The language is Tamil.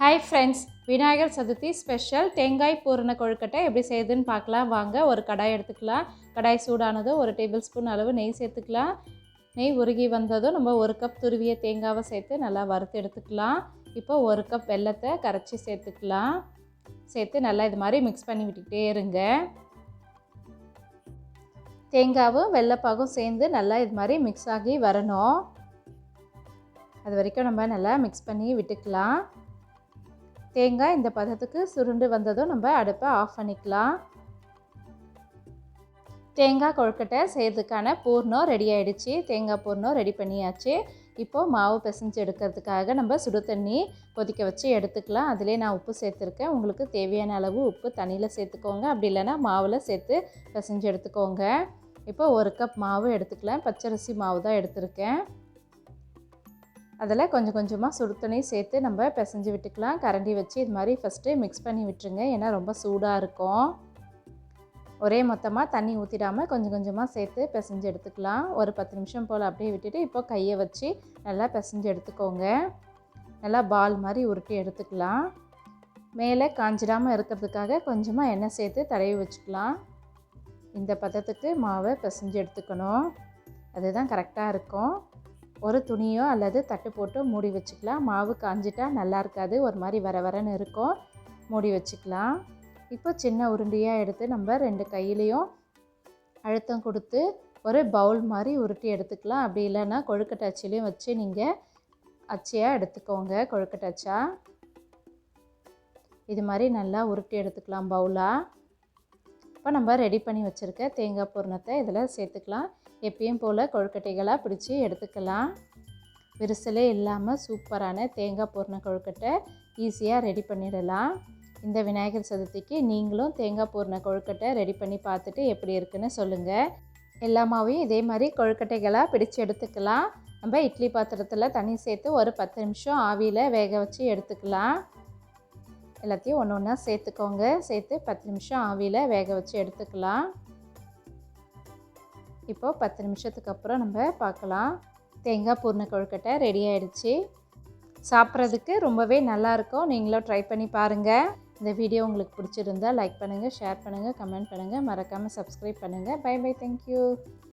Hi friends Vinayagar Chaturthi special தேங்காய் பூரண கொழுக்கட்டை எப்படி செய்யுதுன்னு பார்க்கலாம். வாங்க ஒரு கடாய் எடுத்துக்கலாம். கடாய் சூடானதும் ஒரு டேபிள் ஸ்பூன் அளவு நெய் சேர்த்துக்கலாம். நெய் உருகி வந்ததும் நம்ம ஒரு கப் துருவிய தேங்காவை சேர்த்து நல்லா வறுத்து எடுத்துக்கலாம். இப்போ ஒரு கப் வெல்லத்தை கரைச்சி சேர்த்துக்கலாம். சேர்த்து நல்லா இது மாதிரி மிக்ஸ் பண்ணி விட்டுக்கிட்டே இருங்க. தேங்காவும் வெள்ளைப்பாகும் சேர்ந்து நல்லா இது மாதிரி மிக்ஸ் ஆகி வரணும். அது வரைக்கும் நம்ம நல்லா மிக்ஸ் பண்ணி விட்டுக்கலாம். தேங்காய் இந்த பதத்துக்கு சுருண்டு வந்ததும் நம்ம அடுப்பை ஆஃப் பண்ணிக்கலாம். தேங்காய் கொழுக்கட்டை செய்கிறதுக்கான பூர்ணம் ரெடி ஆகிடுச்சு தேங்காய் பூர்ணம் ரெடி பண்ணியாச்சு. இப்போது மாவு பிசைஞ்சு எடுக்கிறதுக்காக நம்ம சுடு தண்ணி கொதிக்க வச்சு எடுத்துக்கலாம். அதிலே நான் உப்பு சேர்த்துருக்கேன். உங்களுக்கு தேவையான அளவு உப்பு தண்ணியில் சேர்த்துக்கோங்க. அப்படி இல்லைன்னா மாவில் சேர்த்து பிசைஞ்சு எடுத்துக்கோங்க. இப்போ ஒரு கப் மாவு எடுத்துக்கலாம். பச்சரிசி மாவு தான் எடுத்திருக்கேன். அதில் கொஞ்சம் கொஞ்சமாக சுடு சேர்த்து நம்ம பிசைஞ்சு விட்டுக்கலாம். கரண்டி வச்சு இது மாதிரி ஃபஸ்ட்டு மிக்ஸ் பண்ணி விட்டுருங்க. ஏன்னா ரொம்ப சூடாக இருக்கும். ஒரே மொத்தமாக தண்ணி ஊற்றிடாமல் கொஞ்சம் கொஞ்சமாக சேர்த்து பிசைஞ்சு எடுத்துக்கலாம். ஒரு பத்து நிமிஷம் போல் அப்படியே விட்டுட்டு இப்போ கையை வச்சு நல்லா பிசைஞ்சு எடுத்துக்கோங்க. நல்லா பால் மாதிரி உருட்டி எடுத்துக்கலாம். மேலே காஞ்சிடாமல் இருக்கிறதுக்காக கொஞ்சமாக எண்ணெய் சேர்த்து தடவி வச்சுக்கலாம். இந்த பதத்துக்கு மாவை பிசைஞ்சு எடுத்துக்கணும். அதுதான் கரெக்டாக இருக்கும். ஒரு துணியோ அல்லது தட்டு போட்டு மூடி வச்சுக்கலாம். மாவு காஞ்சிட்டா நல்லா இருக்காது. ஒரு மாதிரி வர வரன்னு இருக்கும். மூடி வச்சுக்கலாம். இப்போ சின்ன உருண்டையாக எடுத்து நம்ம ரெண்டு கையிலையும் அழுத்தம் கொடுத்து ஒரு பவுல் மாதிரி உருட்டி எடுத்துக்கலாம். அப்படி இல்லைன்னா கொழுக்கட்டை அச்சிலையும் வச்சு நீங்கள் அச்சியாக எடுத்துக்கோங்க. கொழுக்கட்டை அச்சா. இது மாதிரி நல்லா உருட்டி எடுத்துக்கலாம் பவுலாக இப்போ நம்ம ரெடி பண்ணி வச்சுருக்க தேங்காய் பூர்ணத்தை இதில் சேர்த்துக்கலாம். எப்பயும் போல் கொழுக்கட்டைகளாக பிடிச்சி எடுத்துக்கலாம். விரிசலே இல்லாமல் சூப்பரான தேங்காய் பூர்ண கொழுக்கட்டை ஈஸியாக ரெடி பண்ணிடலாம். இந்த விநாயகர் சதுர்த்திக்கு நீங்களும் தேங்காய் பூர்ண கொழுக்கட்டை ரெடி பண்ணி பார்த்துட்டு எப்படி இருக்குன்னு சொல்லுங்கள் எல்லா மாவையும் இதே மாதிரி கொழுக்கட்டைகளாக பிடிச்சி எடுத்துக்கலாம். நம்ம இட்லி பாத்திரத்தில் தண்ணி சேர்த்து ஒரு பத்து நிமிஷம் ஆவியில் வேக வச்சு எடுத்துக்கலாம். எல்லாத்தையும் ஒன்று ஒன்றா சேர்த்துக்கோங்க. சேர்த்து பத்து நிமிஷம் ஆவியில் வேக வச்சு எடுத்துக்கலாம். இப்போது பத்து நிமிஷத்துக்கு அப்புறம் நம்ம பார்க்கலாம். தேங்காய் பூர்ண கொழுக்கட்டை ரெடி ஆகிடுச்சி சாப்பிட்றதுக்கு ரொம்பவே நல்லாயிருக்கும் நீங்களும் ட்ரை பண்ணி பாருங்கள் இந்த வீடியோ உங்களுக்கு பிடிச்சிருந்தா லைக் பண்ணுங்கள் ஷேர் பண்ணுங்கள் கமெண்ட் பண்ணுங்கள் மறக்காமல் சப்ஸ்கிரைப் பண்ணுங்கள் பை பை தேங்க்யூ